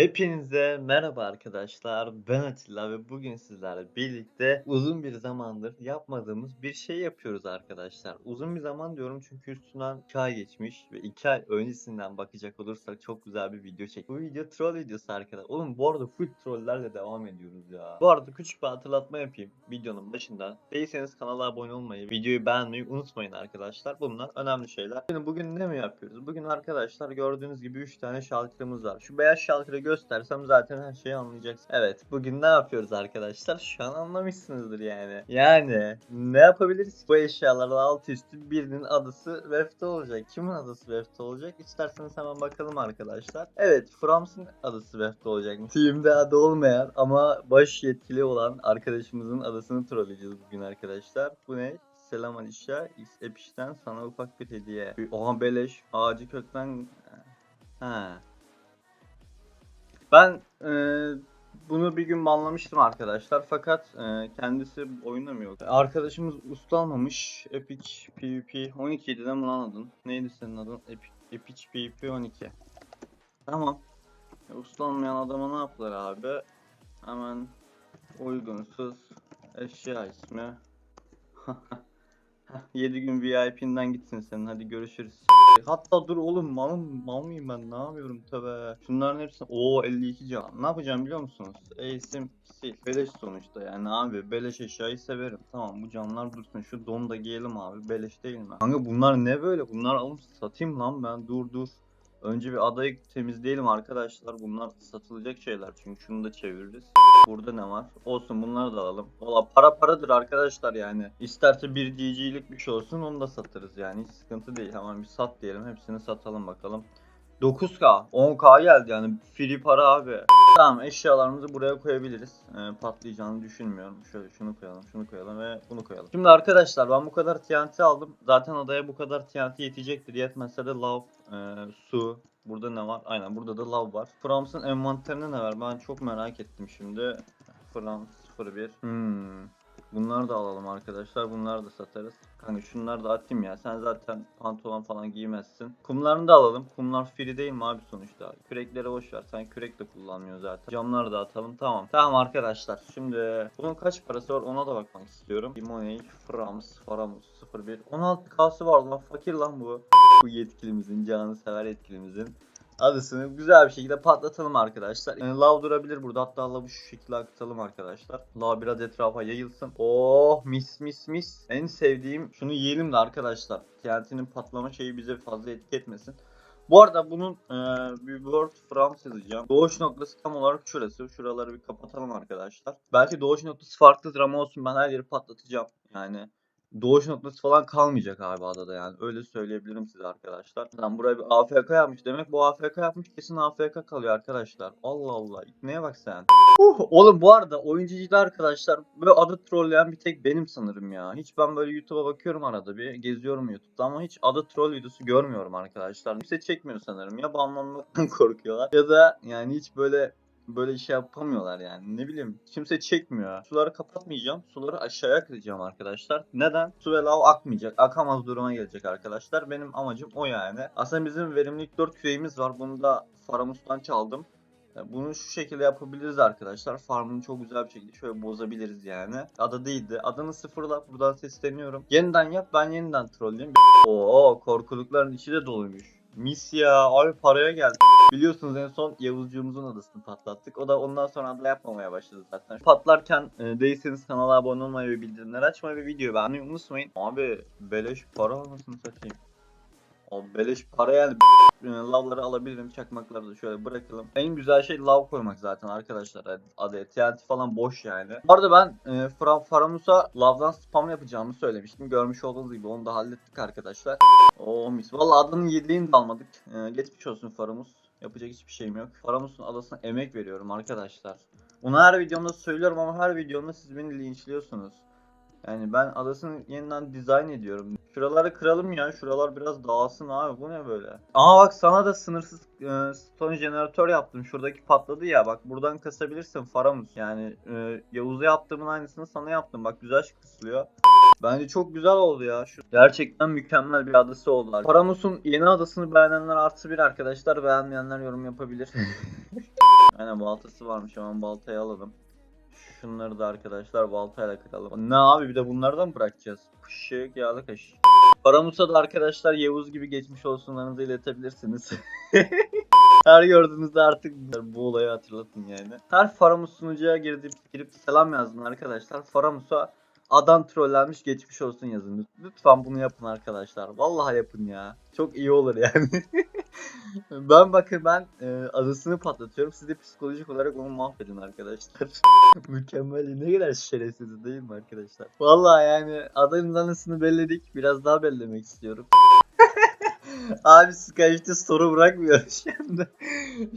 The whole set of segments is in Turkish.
Hepinize merhaba arkadaşlar. Ben Atilla ve bugün sizlerle birlikte uzun bir zamandır yapmadığımız bir şey yapıyoruz arkadaşlar. Uzun bir zaman diyorum çünkü üstünden 2 ay geçmiş ve 2 ay öncesinden bakacak olursak çok güzel bir video çek. Bu video troll videosu arkadaşlar. Oğlum bu arada full trollerle devam ediyoruz ya. Bu arada küçük bir hatırlatma yapayım videonun başında. Değilseniz kanala abone olmayı, videoyu beğenmeyi unutmayın arkadaşlar. Bunlar önemli şeyler. Şimdi bugün ne mi yapıyoruz? Bugün arkadaşlar gördüğünüz gibi 3 tane şalkırımız var. Şu beyaz şalkırı göstersem zaten her şeyi anlayacaksınız. Evet bugün ne yapıyoruz arkadaşlar? Şu an anlamışsınızdır yani. Yani ne yapabiliriz? Bu eşyalarla alt üstü birinin adası Vefte olacak. Kimin adası Vefte olacak? İsterseniz hemen bakalım arkadaşlar. Evet Frams'ın adası Vefte olacak. Team'de adı olmayan ama baş yetkili olan arkadaşımızın adasını trolleyeceğiz bugün arkadaşlar. Bu ne? Selam Alişa. X Epiş'ten sana ufak bir hediye. Oha beleş. Ağacı kökten... Ha. Ben e, bunu bir gün banlamıştım arkadaşlar fakat e, kendisi oynamıyor. Arkadaşımız ustalmamış. Epic PvP 12'ydi de bunu anladın. Neydi senin adın? Epic, Epic PvP 12. Tamam. E, uslanmayan adama ne yaptılar abi? Hemen uygunsuz eşya ismi. 7 gün VIP'nden gitsin senin hadi görüşürüz. Hatta dur oğlum mal, mal mıyım ben ne yapıyorum tabi. Şunların hepsini o 52 can. Ne yapacağım biliyor musunuz? Ace'im sil. Beleş sonuçta yani abi beleş eşyayı severim. Tamam bu canlar dursun şu don da giyelim abi beleş değil mi? Kanka bunlar ne böyle bunlar alıp satayım lan ben dur dur. Önce bir adayı temizleyelim arkadaşlar. Bunlar satılacak şeyler çünkü şunu da çeviririz. Burada ne var? Olsun bunları da alalım. Valla para paradır arkadaşlar yani. İsterse bir GG'lik bir şey olsun onu da satarız yani. Hiç sıkıntı değil. Hemen bir sat diyelim. Hepsini satalım bakalım. 9K, 10K geldi yani free para abi. Tamam eşyalarımızı buraya koyabiliriz. Ee, patlayacağını düşünmüyorum. Şöyle şunu koyalım, şunu koyalım ve bunu koyalım. Şimdi arkadaşlar ben bu kadar TNT aldım. Zaten adaya bu kadar TNT yetecektir. Yetmezse de lav, e, su. Burada ne var? Aynen burada da lav var. Frams'ın envanterinde ne var? Ben çok merak ettim şimdi. Frams 01. Hmm. Bunları da alalım arkadaşlar. Bunları da satarız. Kanka şunları da atayım ya. Sen zaten pantolon falan giymezsin. Kumlarını da alalım. Kumlar free değil mi abi sonuçta? Kürekleri boş ver. Sen kürek de kullanmıyorsun zaten. Camları da atalım. Tamam. Tamam arkadaşlar. Şimdi bunun kaç parası var ona da bakmak istiyorum. Limonade, Frams, Faramus 01. 16K'sı var lan. Fakir lan bu. Bu yetkilimizin, canı sever yetkilimizin adısını güzel bir şekilde patlatalım arkadaşlar. Yani lav durabilir burada. Hatta lavı şu şekilde akıtalım arkadaşlar. Lav biraz etrafa yayılsın. Oh mis mis mis. En sevdiğim şunu yiyelim de arkadaşlar. TNT'nin patlama şeyi bize fazla etki etmesin. Bu arada bunun e, bir word Frames yazacağım. Doğuş noktası tam olarak şurası. Şuraları bir kapatalım arkadaşlar. Belki doğuş noktası farklıdır ama olsun ben her yeri patlatacağım. Yani doğuş noktası falan kalmayacak abi adada yani. Öyle söyleyebilirim size arkadaşlar. Lan buraya bir AFK yapmış demek. Bu AFK yapmış kesin AFK kalıyor arkadaşlar. Allah Allah. Neye bak sen. Huh, oğlum bu arada oyuncucuda arkadaşlar böyle adı trolleyen bir tek benim sanırım ya. Hiç ben böyle YouTube'a bakıyorum arada bir geziyorum YouTube'da ama hiç adı troll videosu görmüyorum arkadaşlar. Kimse çekmiyor sanırım. Ya banlanmaktan korkuyorlar ya da yani hiç böyle böyle şey yapamıyorlar yani. Ne bileyim kimse çekmiyor. Suları kapatmayacağım. Suları aşağıya kıracağım arkadaşlar. Neden? Su ve lav akmayacak. Akamaz duruma gelecek arkadaşlar. Benim amacım o yani. Aslında bizim verimlilik 4 küreğimiz var. Bunu da Faramus'tan çaldım. Bunu şu şekilde yapabiliriz arkadaşlar. Farmını çok güzel bir şekilde şöyle bozabiliriz yani. Ada değildi. Adını sıfırla buradan sesleniyorum. Yeniden yap ben yeniden trolleyeyim. Oo korkulukların içi de doluymuş. Mis ya abi paraya geldi. Biliyorsunuz en son Yavuzcuğumuzun adasını patlattık. O da ondan sonra ada yapmamaya başladı zaten. Patlarken e, değilseniz kanala abone olmayı ve bildirimleri açmayı ve videoyu beğenmeyi unutmayın. Abi beleş para anasını satayım. Abi beleş para yani lavları alabilirim çakmakları da şöyle bırakalım. En güzel şey lav koymak zaten arkadaşlar adaya TNT falan boş yani. Bu arada ben e, Faramus'a lavdan spam yapacağımı söylemiştim. Görmüş olduğunuz gibi onu da hallettik arkadaşlar. Oo mis. Valla adının yediğini de almadık. E, geçmiş olsun Faramus. Yapacak hiçbir şeyim yok. Faramus'un adasına emek veriyorum arkadaşlar. Bunu her videomda söylüyorum ama her videomda siz beni linçliyorsunuz. Yani ben adasını yeniden dizayn ediyorum. Şuraları kıralım ya. Şuralar biraz dağılsın abi. Bu ne böyle? Aa bak sana da sınırsız e, stone jeneratör yaptım. Şuradaki patladı ya. Bak buradan kasabilirsin Faramus. Yani e, Yavuz'a yaptığımın aynısını sana yaptım. Bak güzel kısılıyor. Bence çok güzel oldu ya. Şu gerçekten mükemmel bir adası oldu. Faramus'un yeni adasını beğenenler artı bir arkadaşlar. Beğenmeyenler yorum yapabilir. Aynen baltası varmış hemen baltayı alalım. Şunları da arkadaşlar baltayla kıralım. Ne abi bir de bunlardan mı bırakacağız? Pışık yağlı kaşık. Paramus'a da arkadaşlar Yavuz gibi geçmiş olsunlarınızı iletebilirsiniz. Her gördüğünüzde artık bu olayı hatırlatın yani. Her Faramus sunucuya girip, girip selam yazın arkadaşlar. Faramus'a adam trollenmiş geçmiş olsun yazın. Lütfen bunu yapın arkadaşlar. Vallahi yapın ya. Çok iyi olur yani. ben bakın ben e, adısını patlatıyorum. Siz de psikolojik olarak onu mahvedin arkadaşlar. Mükemmel. Ne kadar şerefsiz değil mi arkadaşlar? Vallahi yani adamın anısını belledik. Biraz daha bellemek istiyorum. Abi Sky işte soru bırakmıyor şimdi.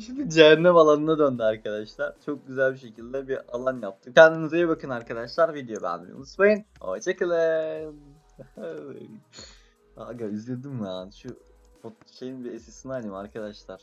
Şimdi cehennem alanına döndü arkadaşlar. Çok güzel bir şekilde bir alan yaptık. Kendinize iyi bakın arkadaşlar. Video beğenmeyi unutmayın. Hoşçakalın. Aga üzüldüm lan. Şu o şeyin bir esisini alayım arkadaşlar.